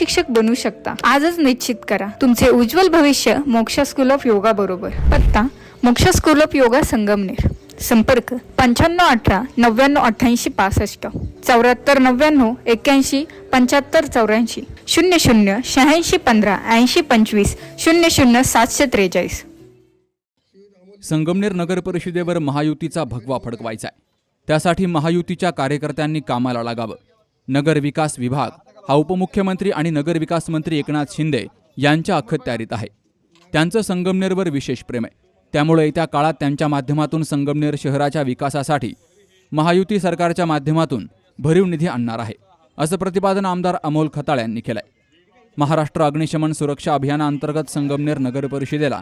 शिक्षक बनू शकता. आजच निश्चित करा. तुमचे उज्ज्वल भविष्य मोक्ष स्कूल ऑफ योगा बरोबर. पत्ता मोक्ष स्कूल ऑफ योगा संगमनेर. संपर्क पंच्याण्णव अठरा नव्याण्णव अठ्ठ्याऐंशी पासष्ट. चौऱ्याहत्तर नव्याण्णव एक्क्याऐंशी पंच्याहत्तर चौऱ्याऐंशी. शून्य शून्य शहाऐंशी पंधरा ऐंशी पंचवीस. शून्य शून्य सातशे त्रेचाळीस. संगमनेर नगर परिषदेवर महायुतीचा भगवा फडकवायचा आहे त्यासाठी महायुतीच्या कार्यकर्त्यांनी कामाला लागावं. नगर विकास विभाग हा उपमुख्यमंत्री आणि नगर विकास मंत्री एकनाथ शिंदे यांच्या अखत्यारीत आहे. त्यांचं संगमनेरवर विशेष प्रेम आहे. त्यामुळे येत्या काळात त्यांच्या माध्यमातून संगमनेर शहराच्या विकासासाठी महायुती सरकारच्या माध्यमातून भरीव निधी आणणार आहे असं प्रतिपादन आमदार अमोल खताळ यांनी केलंय. महाराष्ट्र अग्निशमन सुरक्षा अभियानाअंतर्गत संगमनेर नगर परिषदेला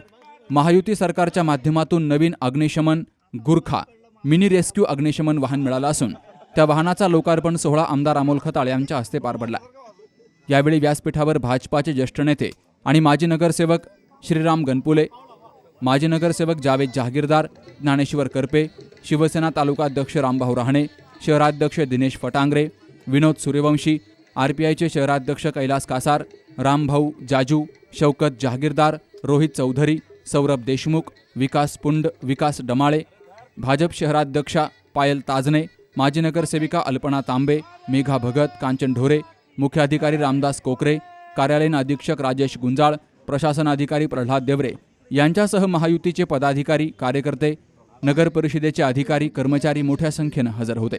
महायुती सरकारच्या माध्यमातून नवीन अग्निशमन गुरखा मिनी रेस्क्यू अग्निशमन वाहन मिळालं असून त्या वाहनाचा लोकार्पण सोहळा आमदार अमोल खताळ यांच्या हस्ते पार पडला. यावेळी व्यासपीठावर भाजपाचे ज्येष्ठ नेते आणि माजी नगरसेवक श्रीराम गणपुले माजी नगरसेवक जावेद जहागीरदार ज्ञानेश्वर करपे शिवसेना तालुकाध्यक्ष रामभाऊ राहणे शहराध्यक्ष दिनेश फटांगरे विनोद सूर्यवंशी आर पी आयचे शहराध्यक्ष कैलास कासार रामभाऊ जाजू शौकत जहागीरदार रोहित चौधरी सौरभ देशमुख विकास पुंड विकास डमाळे भाजप शहराध्यक्षा पायल ताजने माजी नगरसेविका अल्पना तांबे मेघा भगत कांचन ढोरे मुख्याधिकारी रामदास कोकरे कार्यालयीन अधीक्षक राजेश गुंजाळ प्रशासन अधिकारी प्रल्हाद देवरे यांच्यासह महायुतीचे पदाधिकारी कार्यकर्ते नगर परिषदेचे अधिकारी कर्मचारी मोठ्या संख्येनं हजर होते.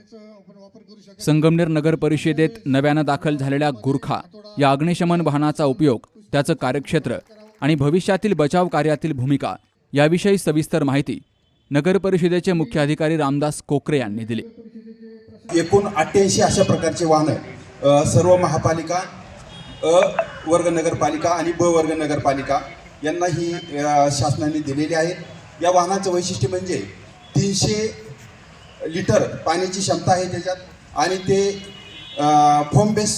संगमनेर नगर परिषदेत नव्यानं दाखल झालेल्या गुरखा या अग्निशमन वाहनाचा उपयोग त्याचं कार्यक्षेत्र आणि भविष्यातील बचाव कार्यातील भूमिका याविषयी सविस्तर माहिती नगर परिषदेचे मुख्य अधिकारी रामदास कोकरे यांनी दिली. एकूण अठ्ठ्याऐंशी अशा प्रकारचे वाहनं सर्व महापालिका अ वर्ग नगरपालिका आणि ब वर्ग नगरपालिका यांना ही शासनाने दिलेली आहेत. या वाहनाचं वैशिष्ट्य म्हणजे तीनशे लिटर पाण्याची क्षमता आहे त्याच्यात आणि ते फोम बेस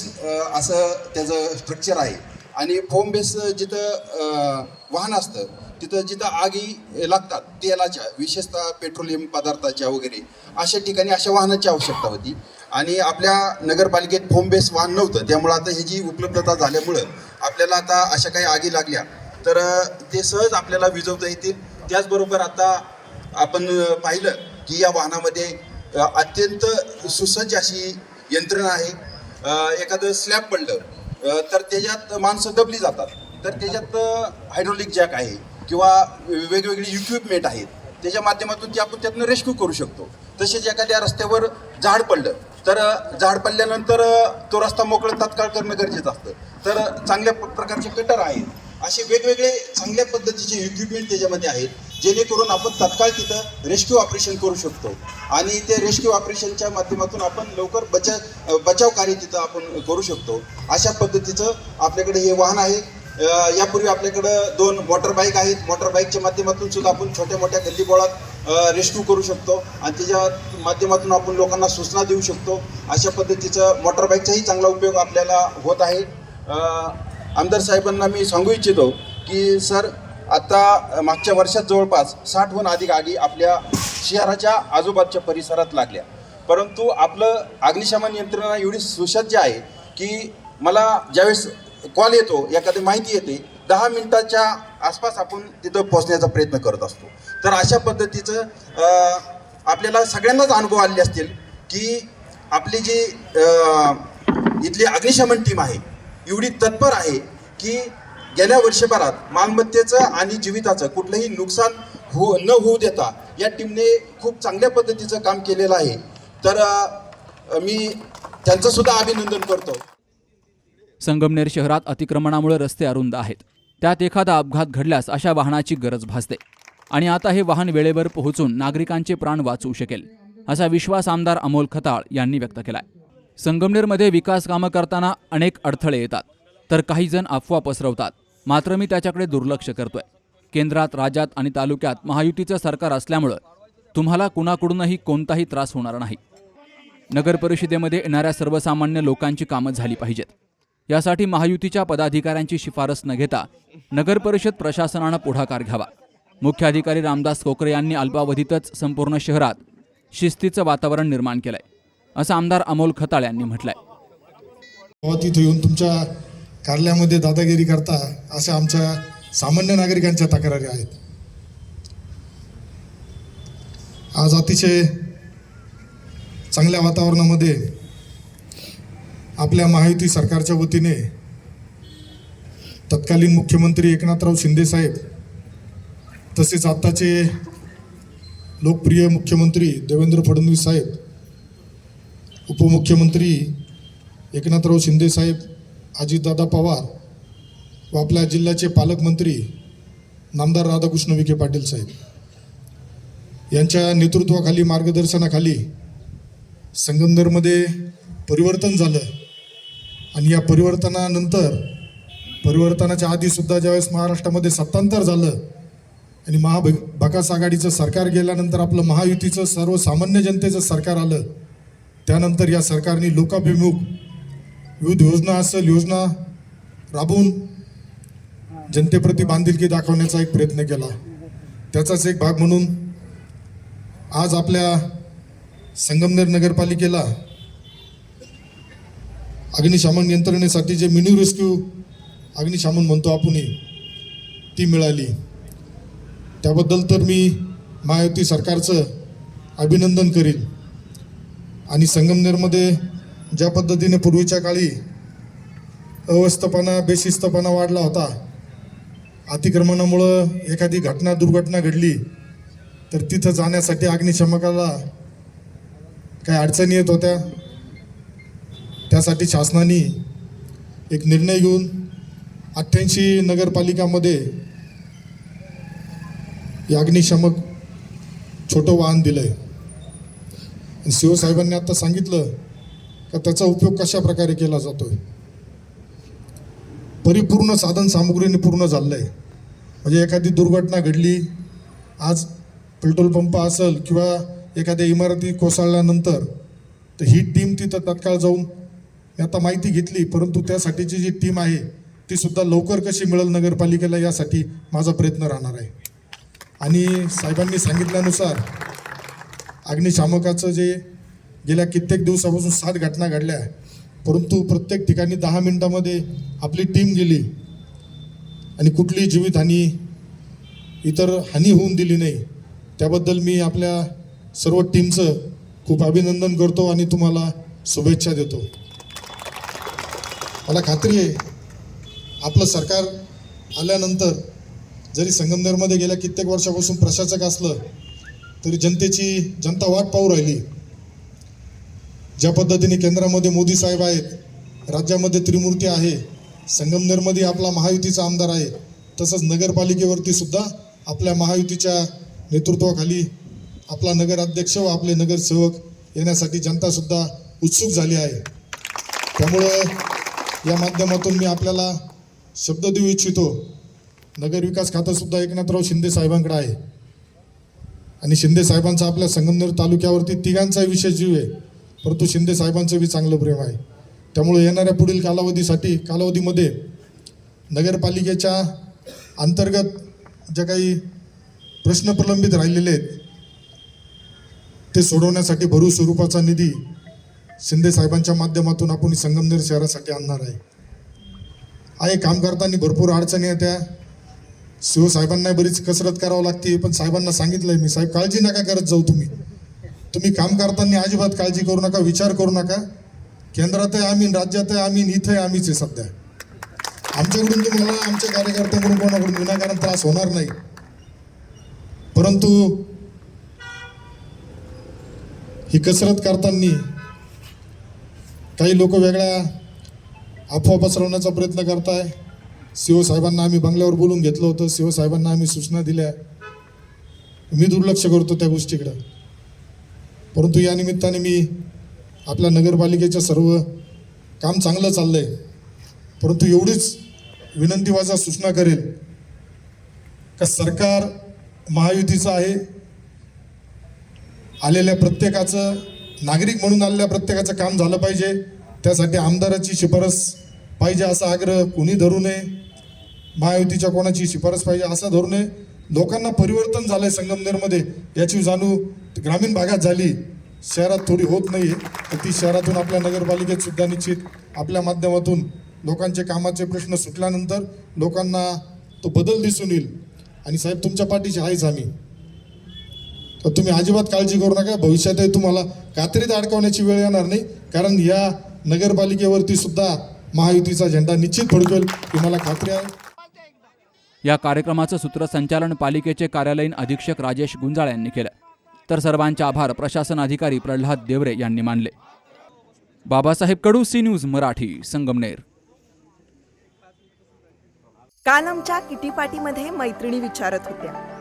असं त्याचं स्ट्रक्चर आहे. आणि फोम बेस जिथं वाहन असतं तिथं जिथं आगी लागतात तेलाच्या विशेषतः पेट्रोलियम पदार्थाच्या वगैरे अशा ठिकाणी अशा वाहनाची आवश्यकता होती. आणि आपल्या नगरपालिकेत फोम बेस वाहन नव्हतं त्यामुळं आता ह्याची उपलब्धता झाल्यामुळं आपल्याला आता अशा काही आगी लागल्या. तर ते सहज आपल्याला विझवता येतील. त्याचबरोबर आता आपण पाहिलं की या वाहनामध्ये अत्यंत सुसज्ज अशी यंत्रणा आहे. एखादं स्लॅब पडलं तर त्याच्यात माणसं दबली जातात. तर त्याच्यात हायड्रोलिक जॅक आहे. किंवा वेगवेगळी इक्विपमेंट आहेत त्याच्या माध्यमातून ते आपण त्यातनं रेस्क्यू करू शकतो. तसेच एखाद्या रस्त्यावर झाड पडलं तर झाड पडल्यानंतर तो रस्ता मोकळं तात्काळ करणं गरजेचं असतं. तर चांगल्या प्रकारचे कटर आहेत. असे वेगवेगळे चांगल्या पद्धतीचे इक्विपमेंट त्याच्यामध्ये आहेत जेणेकरून आपण तात्काळ तिथं रेस्क्यू ऑपरेशन करू शकतो. आणि ते रेस्क्यू ऑपरेशनच्या माध्यमातून आपण लवकर बचाव बचाव कार्य तिथं आपण करू शकतो. अशा पद्धतीचं आपल्याकडे हे वाहन आहे यापूर्वी आपल्याकडं दोन मोटर बाईक आहेत. मोटर बाईकच्या माध्यमातून सुद्धा आपण छोट्या मोठ्या गल्लीबोळात रेस्क्यू करू शकतो. आणि त्याच्या माध्यमातून आपण लोकांना सूचना देऊ शकतो. अशा पद्धतीचं मोटर बाईकचाही चांगला उपयोग आपल्याला होत आहे. आमदार साहेबांना मी सांगू इच्छितो की सर आता मागच्या वर्षात जवळपास साठहून अधिक आगी आपल्या शहराच्या आजूबाजूच्या परिसरात लागल्या. परंतु आपलं अग्निशमन यंत्रणा एवढी सुसज्ज आहे की मला ज्यावेळेस कॉल येतो एखादी माहिती येते दहा मिनिटाच्या आसपास आपण तिथं पोहोचण्याचा प्रयत्न करत असतो. तर अशा पद्धतीचं आपल्याला सगळ्यांनाच अनुभव आले असतील की आपली जी इथली अग्निशमन टीम आहे एवढी तत्पर आहे की गेल्या वर्षभरात मालमत्तेचं आणि जीविताचं कुठलंही नुकसान हो न होऊ देता या टीमने खूप चांगल्या पद्धतीचं काम केलेलं आहे. तर मी त्यांचंसुद्धा अभिनंदन करतो. संगमनेर शहरात अतिक्रमणामुळे रस्ते अरुंद आहेत. त्यात एखादा अपघात घडल्यास अशा वाहनाची गरज भासते. आणि आता हे वाहन वेळेवर पोहोचून नागरिकांचे प्राण वाचवू शकेल असा विश्वास आमदार अमोल खताळ यांनी व्यक्त केलाय. संगमनेरमध्ये विकास कामं करताना अनेक अडथळे येतात तर काही जण अफवा पसरवतात. मात्र मी त्याच्याकडे दुर्लक्ष करतोय. केंद्रात राज्यात आणि तालुक्यात महायुतीचं सरकार असल्यामुळं तुम्हाला कुणाकडूनही कोणताही त्रास होणार नाही. नगर परिषदेमध्ये येणाऱ्या सर्वसामान्य लोकांची कामं झाली पाहिजेत. यासाठी महायुतीच्या पदाधिकाऱ्यांची शिफारस न घेता नगर परिषद प्रशासनानं पुढाकार घ्यावा. मुख्याधिकारी रामदास कोकरे यांनी अल्पावधीतच संपूर्ण शहरात शिस्तीचं वातावरण निर्माण केलंय असं आमदार अमोल खताळ यांनी म्हटलंय. तिथे येऊन तुमच्या कार्यालयामध्ये दादागिरी करता अशा आमच्या सामान्य नागरिकांच्या तक्रारी आहेत. आज अतिशय चांगल्या वातावरणामध्ये आपल्या महायुती सरकारच्या वतीने तत्कालीन मुख्यमंत्री एकनाथराव शिंदे साहेब तसेच आत्ताचे लोकप्रिय मुख्यमंत्री देवेंद्र फडणवीस साहेब उपमुख्यमंत्री एकनाथराव शिंदे साहेब अजितदादा पवार व आपल्या जिल्ह्याचे पालकमंत्री नामदार राधाकृष्ण विखे पाटील साहेब. यांच्या नेतृत्वाखाली मार्गदर्शनाखाली संगमनेरमध्ये परिवर्तन झालं. आणि या परिवर्तनानंतर परिवर्तनाच्या आधीसुद्धा ज्यावेळेस महाराष्ट्रामध्ये सत्तांतर झालं आणि महाभकास आघाडीचं सरकार गेल्यानंतर आपलं महायुतीचं सर्वसामान्य जनतेचं सरकार आलं त्यानंतर या सरकारने लोकाभिमुख विविध योजना असेल योजना राबवून जनतेप्रती बांधिलकी दाखवण्याचा एक प्रयत्न केला. त्याचाच एक भाग म्हणून आज आपल्या संगमनेर नगरपालिकेला अग्निशमन यंत्रणेसाठी जे मिनी रेस्क्यू अग्निशमन म्हणतो आपण ती मिळाली. त्याबद्दल तर मी महायुती सरकारचं अभिनंदन करीन. आणि संगमनेरमध्ये ज्या पद्धतीने पूर्वीच्या काळी अवस्थपणा बेशिस्तपणा वाढला होता अतिक्रमणामुळं एखादी घटना दुर्घटना घडली तर तिथं जाण्यासाठी अग्निशमकाला काही अडचणी येत होत्या. त्यासाठी शासनाने एक निर्णय घेऊन अठ्ठ्याऐंशी नगरपालिकामध्ये हे अग्निशमक छोटं वाहन दिलं आहे सी ओ साहेबांनी आता सांगितलं का त्याचा उपयोग कशा प्रकारे केला जातो आहे परिपूर्ण साधन सामुग्रीने पूर्ण झालं आहे म्हणजे एखादी दुर्घटना घडली आज पेट्रोल पंप असेल किंवा एखाद्या इमारती कोसळल्यानंतर तर ही टीम तिथं तत्काळ जाऊन आता माहिती घेतली परंतु त्यासाठीची जी टीम आहे ती सुद्धा लवकर कशी मिळेल नगरपालिकेला यासाठी माझा प्रयत्न राहणार आहे. आणि साहेबांनी सांगितल्यानुसार अग्निशामकाचं जे गेल्या कित्येक दिवसापासून सात घटना घडल्या परंतु प्रत्येक ठिकाणी दहा मिनिटामध्ये आपली टीम गेली आणि कुठली जीवितहानी इतर हानी होऊन दिली नाही. त्याबद्दल मी आपल्या सर्व टीमचं खूप अभिनंदन करतो आणि तुम्हाला शुभेच्छा देतो. मला खात्री आहे आपलं सरकार आल्यानंतर जरी संगमनेरमध्ये गेल्या कित्येक वर्षापासून प्रशासक असलं तरी जनतेची जनता वाट पाहू राहिली. ज्या पद्धतीने केंद्रामध्ये मोदी साहेब आहेत राज्यामध्ये त्रिमूर्ती आहे संगमनेरमध्ये आपला महायुतीचा आमदार आहे तसंच नगरपालिकेवरती सुद्धा आपल्या महायुतीच्या नेतृत्वाखाली आपला नगराध्यक्ष व आपले नगरसेवक येण्यासाठी जनतासुद्धा उत्सुक झाली आहे. त्यामुळं या माध्यमातून मी आपल्याला शब्द देऊ इच्छितो. नगरविकास खातं सुद्धा एकनाथराव शिंदे साहेबांकडे आहे. आणि शिंदे साहेबांचा आपल्या संगमनेर तालुक्यावरती तिघांचा विशेष जीव आहे. परंतु शिंदे साहेबांचं बी चांगलं प्रेम आहे. त्यामुळे येणाऱ्या पुढील कालावधीसाठी कालावधीमध्ये नगरपालिकेच्या अंतर्गत ज्या काही प्रश्न प्रलंबित राहिलेले आहेत ते सोडवण्यासाठी भरू स्वरूपाचा निधी शिंदे साहेबांच्या माध्यमातून आपण संगमनेर शहरासाठी आणणार आहे. आहे काम करताना भरपूर अडचणी येत्या. शिव साहेबांना बरीच कसरत करावं लागते पण साहेबांना सांगितलंय मी साहेब काळजी नका करत जाऊ तुम्ही. तुम्ही काम करताना अजिबात काळजी करू नका विचार करू नका. केंद्रात आहे आम्ही राज्यात आहे आम्ही इथं आहे आम्हीच आहे सध्या. आमच्याकडून तुम्हाला आमच्या कार्यकर्त्यांकडून कोणाकडून विनाकारण त्रास होणार नाही. परंतु ही कसरत करताना काही लोक वेगळ्या अफवा पसरवण्याचा प्रयत्न करताय. सीओ साहेबांना आम्ही बंगल्यावर बोलून घेतलं होतं. शिवसाहेबांना साहेबांना आम्ही सूचना दिल्या. मी दुर्लक्ष करतो त्या गोष्टीकडं. परंतु या निमित्ताने मी आपल्या नगरपालिकेच्या सर्व काम चांगलं चाललंय. परंतु एवढीच विनंती वाजा सूचना करेल का सरकार महायुतीचं आहे. आलेल्या प्रत्येकाचं नागरिक म्हणून आलेल्या प्रत्येकाचं काम झालं पाहिजे. त्यासाठी आमदाराची शिफारस पाहिजे असा आग्रह कोणी धरू नये. महायुतीच्या कोणाची शिफारस पाहिजे असा धरू नये. लोकांना परिवर्तन झालंय संगमनेरमध्ये याची जाणीव ग्रामीण भागात झाली. शहरात थोडी होत नाही. तर ती शहरातून आपल्या नगरपालिकेत सुद्धा निश्चित आपल्या माध्यमातून लोकांचे कामाचे प्रश्न सुटल्यानंतर लोकांना तो बदल दिसून येईल. आणि साहेब तुमच्या पाठीशी आहेच आम्ही. तर तुम्ही अजिबात काळजी करू नका. भविष्यातही तुम्हाला कात्रीत अडकवण्याची वेळ येणार नाही. कारण या नगरपालिकेवरती सुद्धा महायुतीचा झेंडा निश्चित फडकेल ही मला खात्री आहे. या कार्यक्रमाचं सूत्रसंचालन पालिकेचे कार्यालयीन अधीक्षक राजेश गुंजाळ यांनी केलं. तर सर्वांचे आभार प्रशासन अधिकारी प्रल्हाद देवरे यांनी मानले. Babasaheb Kadu C News Marathi Sangamner. काल आमच्या किटी पार्टीमध्ये मैत्रिणी विचारत होत्या.